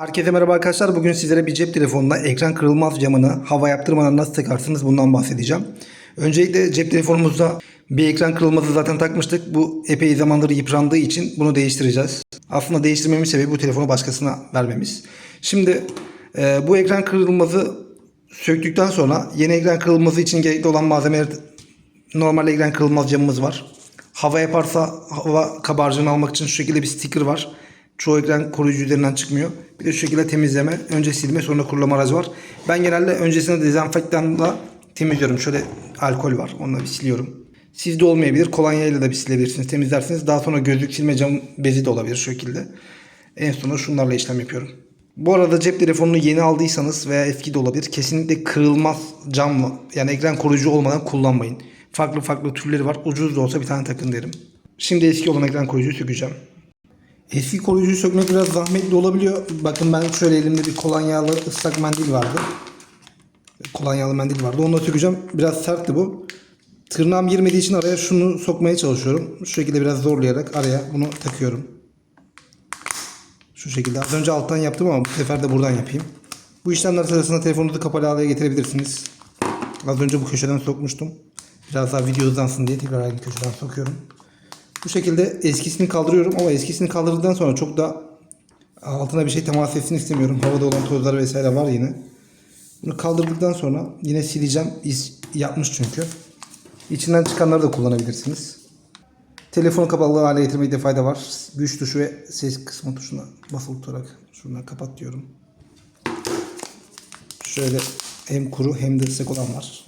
Herkese merhaba arkadaşlar. Bugün sizlere bir cep telefonuna ekran kırılmaz camını hava yaptırmadan nasıl takarsınız bundan bahsedeceğim. Öncelikle cep telefonumuzda bir ekran kırılmazı zaten takmıştık. Bu epey zamandır yıprandığı için bunu değiştireceğiz. Aslında değiştirmemin sebebi bu telefonu başkasına vermemiz. Şimdi e, bu ekran kırılmazı söktükten sonra yeni ekran kırılması için gerekli olan malzemeler normal ekran kırılmaz camımız var. Hava yaparsa hava kabarcığını almak için şu şekilde bir sticker var. Çoğu ekran koruyucu üzerinden çıkmıyor. Bir de şu şekilde temizleme, önce silme sonra kurulama aracı var. Ben genelde öncesinde dezenfektanla temizliyorum. Şöyle alkol var. Onunla bir siliyorum. Sizde olmayabilir. Kolonyayla da bir silebilirsiniz. Temizlersiniz. Daha sonra gözlük silme cam bezi de olabilir şu şekilde. En sonunda şunlarla işlem yapıyorum. Bu arada cep telefonunu yeni aldıysanız veya eski de olabilir. Kesinlikle kırılmaz camla yani ekran koruyucu olmadan kullanmayın. Farklı farklı türleri var. Ucuz da olsa bir tane takın derim. Şimdi eski olan ekran koruyucuyu sökeceğim. Eski koruyucuyu sökmek biraz zahmetli olabiliyor. Bakın ben şöyle elimde bir kolonyalı ıslak mendil vardı. Kolonyalı mendil vardı. Onunla sökeceğim. Biraz sertti bu. Tırnağım girmediği için araya şunu sokmaya çalışıyorum. Şu şekilde biraz zorlayarak araya bunu takıyorum. Şu şekilde. Az önce alttan yaptım ama bu sefer de buradan yapayım. Bu işlemler sırasında telefonunuzu kapalı hale getirebilirsiniz. Az önce bu köşeden sokmuştum. Biraz daha video hızlansın diye tekrar aynı köşeden sokuyorum. Bu şekilde eskisini kaldırıyorum ama eskisini kaldırdıktan sonra çok da altına bir şey temas etsin istemiyorum. Havada olan tozlar vesaire var yine. Bunu kaldırdıktan sonra yine sileceğim. İz yapmış çünkü. İçinden çıkanları da kullanabilirsiniz. Telefonu kapalı hale getirmekte fayda var. Güç tuşu ve ses kısmı tuşuna basılı tutarak şuradan kapat diyorum. Şöyle hem kuru hem de ıslak olan var.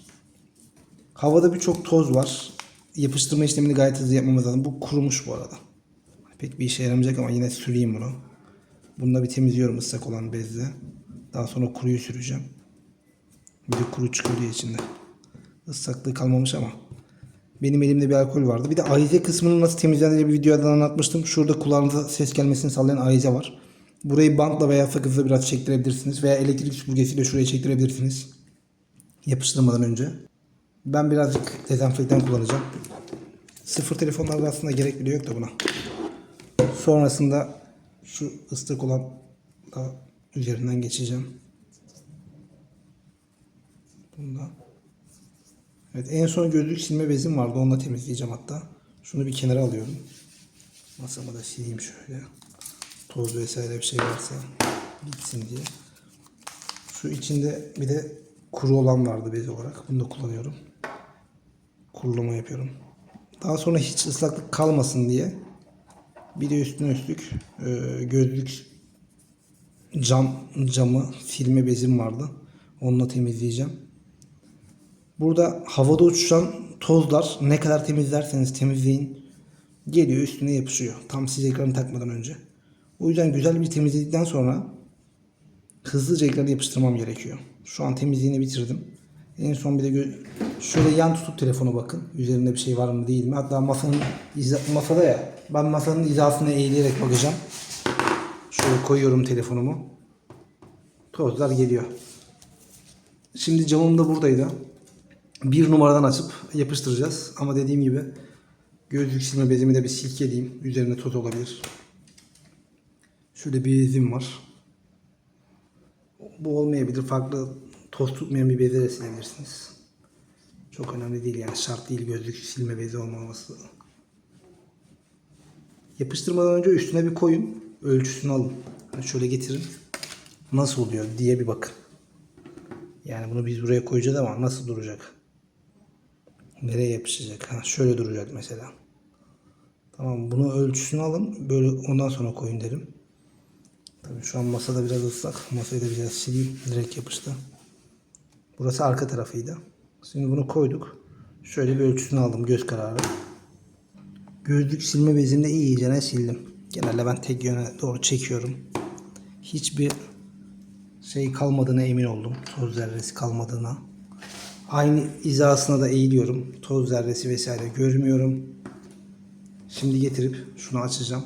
Havada birçok toz var. Yapıştırma işlemini gayet hızlı yapmamız lazım. Bu kurumuş bu arada. Pek bir işe yaramayacak ama yine süreyim bunu. Bunu da bir temizliyorum ıslak olan bezle. Daha sonra kuruyu süreceğim. Bir de kuru çıkıyor diye içinde. Islaklığı kalmamış ama. Benim elimde bir alkol vardı. Bir de ayize kısmının nasıl temizlendiğini bir videoda anlatmıştım. Şurada kulağınıza ses gelmesini sağlayan ayize var. Burayı bantla veya sakızla biraz çektirebilirsiniz. Veya elektrik süpürgesiyle şuraya çektirebilirsiniz. Yapıştırmadan önce. Ben birazcık dezenfektan kullanacağım. Sıfır telefonlarda aslında gerek bile yok da buna. Sonrasında şu ıslık olan da üzerinden geçeceğim. Bunda. Evet en son gözlük silme bezim vardı. Onunla temizleyeceğim hatta. Şunu bir kenara alıyorum. Masamı da sileyim şöyle. Toz vesaire bir şey varsa gitsin diye. Şu içinde bir de kuru olan vardı bez olarak. Bunu da kullanıyorum. Kurulama yapıyorum. Daha sonra hiç ıslaklık kalmasın diye bir de üstüne üstlük e, gözlük cam camı silme bezim vardı. Onunla temizleyeceğim. Burada havada uçuşan tozlar ne kadar temizlerseniz temizleyin geliyor üstüne yapışıyor. Tam siz ekranı takmadan önce. O yüzden güzel bir temizledikten sonra hızlıca ekranı yapıştırmam gerekiyor. Şu an temizliğini bitirdim. En son bir de şöyle yan tutup telefona bakın. Üzerinde bir şey var mı değil mi? Hatta masanın masada ya. Ben masanın hizasına eğilerek bakacağım. Şöyle koyuyorum telefonumu. Tozlar geliyor. Şimdi camım da buradaydı. Bir numaradan açıp yapıştıracağız. Ama dediğim gibi gözlük silme bezimi de bir silkeleyeyim. Üzerine toz olabilir. Şöyle bir bezim var. Bu olmayabilir. Farklı toz tutmayan bir bezle de silebilirsiniz. Çok önemli değil yani. Şart değil gözlük silme bezi olmaması. Yapıştırmadan önce üstüne bir koyun. Ölçüsünü alın. Hani şöyle getirin. Nasıl oluyor diye bir bakın. Yani bunu biz buraya koyacağız ama nasıl duracak? Nereye yapışacak? Ha, şöyle duracak mesela. Tamam bunu ölçüsünü alın. Böyle ondan sonra koyun derim. Tabii şu an masada biraz ıslak. Masayı da biraz sileyim. Direkt yapıştı. Burası arka tarafıydı. Şimdi bunu koyduk. Şöyle bir ölçüsünü aldım göz kararı. Gözlük silme bezimle iyicene sildim. Genelde ben tek yöne doğru çekiyorum. Hiçbir şey kalmadığına emin oldum. Toz zerresi kalmadığına. Aynı hizasına da eğiliyorum. Toz zerresi vesaire görmüyorum. Şimdi getirip şunu açacağım.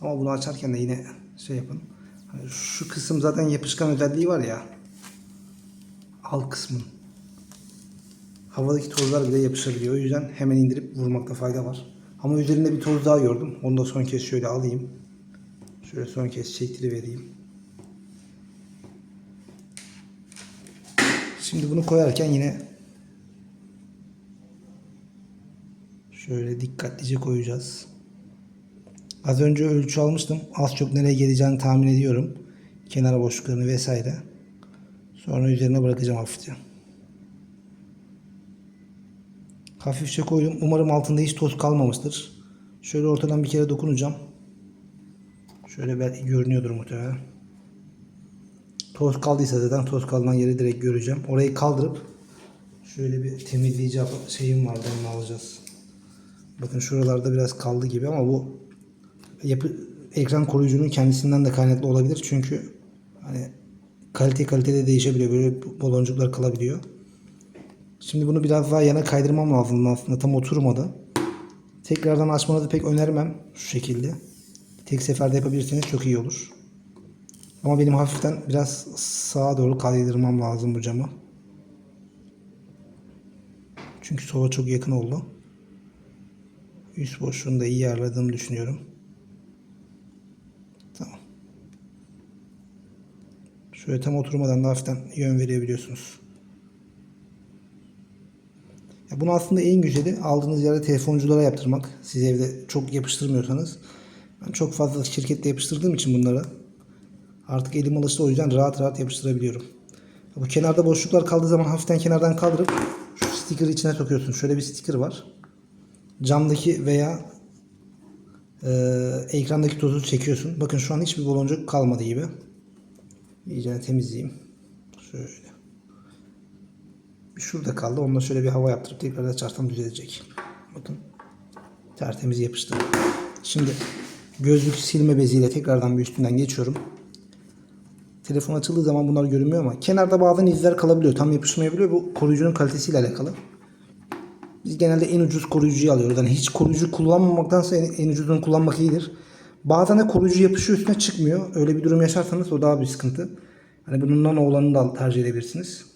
Ama bunu açarken de yine şey yapın. Hani şu kısım zaten yapışkan özelliği var ya alt kısmın havadaki tozlar bile yapışabiliyor. O yüzden hemen indirip vurmakta fayda var. Ama üzerinde bir toz daha gördüm. Onu da son kez şöyle alayım. Şöyle son kez çektirivereyim. Şimdi bunu koyarken yine şöyle dikkatlice koyacağız. Az önce ölçü almıştım. Az çok nereye geleceğini tahmin ediyorum. Kenar boşluklarını vesaire. Sonra üzerine bırakacağım hafifçe. Hafifçe koydum. Umarım altında hiç toz kalmamıştır. Şöyle ortadan bir kere dokunacağım. Şöyle belki görünüyordur muhtemelen. Toz kaldıysa zaten toz kalınan yeri direkt göreceğim. Orayı kaldırıp şöyle bir temizleyici şeyim vardı onu alacağız. Bakın şuralarda biraz kaldı gibi ama bu yapı ekran koruyucunun kendisinden de kaynaklı olabilir. Çünkü hani kalite kalitede değişebiliyor. Böyle baloncuklar kalabiliyor. Şimdi bunu biraz daha yana kaydırmam lazım aslında tam oturmadı. Tekrardan açmanızı pek önermem şu şekilde. Tek seferde yapabilirseniz çok iyi olur. Ama benim hafiften biraz sağa doğru kaydırmam lazım bu camı. Çünkü sola çok yakın oldu. Üst boşluğunu da iyi ayarladığımı düşünüyorum. Şöyle tam oturmadan da hafiften yön verebiliyorsunuz. Ya bunu aslında en güzeli aldığınız yerde telefonculara yaptırmak. Siz evde çok yapıştırmıyorsanız. Ben çok fazla şirkette yapıştırdığım için bunları artık elim alıştı o yüzden rahat rahat yapıştırabiliyorum. Bu kenarda boşluklar kaldığı zaman hafiften kenardan kaldırıp şu sticker'ı içine sokuyorsun. Şöyle bir sticker var. Camdaki veya e, ekrandaki tozu çekiyorsun. Bakın şu an hiçbir baloncuk kalmadı gibi. İyice temizleyeyim. Şöyle. Bir şurada kaldı. Onunla şöyle bir hava yaptırıp tekrar açarsam düzelecek. Bakın. Tertemiz yapıştı. Şimdi gözlük silme beziyle tekrardan bir üstünden geçiyorum. Telefon açıldığı zaman bunlar görünmüyor ama kenarda bazen izler kalabiliyor. Tam yapışmayabiliyor. Bu koruyucunun kalitesiyle alakalı. Biz genelde en ucuz koruyucuyu alıyoruz. Yani hiç koruyucu kullanmamaktansa en, en ucuzunu kullanmak iyidir. Bazen de koruyucu yapışıyor üstüne çıkmıyor. Öyle bir durum yaşarsanız o daha bir sıkıntı. Hani bunun nano olanını da tercih edebilirsiniz.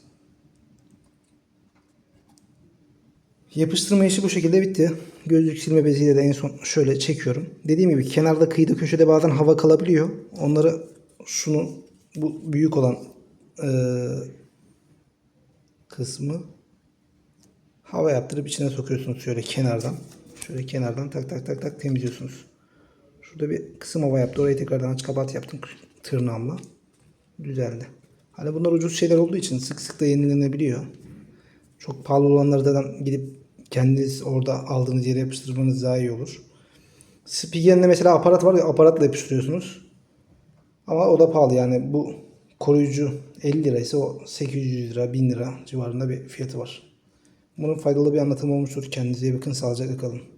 Yapıştırma işi bu şekilde bitti. Gözlük silme beziyle de en son şöyle çekiyorum. Dediğim gibi kenarda kıyıda köşede bazen hava kalabiliyor. Onları şunu bu büyük olan eee, kısmı hava yaptırıp içine sokuyorsunuz şöyle kenardan. Şöyle kenardan tak tak tak tak temizliyorsunuz. Şurada bir kısım hava yaptı. Orayı tekrardan aç kapat yaptım tırnağımla. Düzeldi. Hani bunlar ucuz şeyler olduğu için sık sık da yenilenebiliyor. Çok pahalı olanları da gidip kendiniz orada aldığınız yere yapıştırmanız daha iyi olur. Spigen'de mesela aparat var ya aparatla yapıştırıyorsunuz. Ama o da pahalı yani bu koruyucu 50 liraysa o 800 lira 1000 lira civarında bir fiyatı var. Bunun faydalı bir anlatımı olmuştur. Kendinize iyi bakın. Sağlıcakla kalın.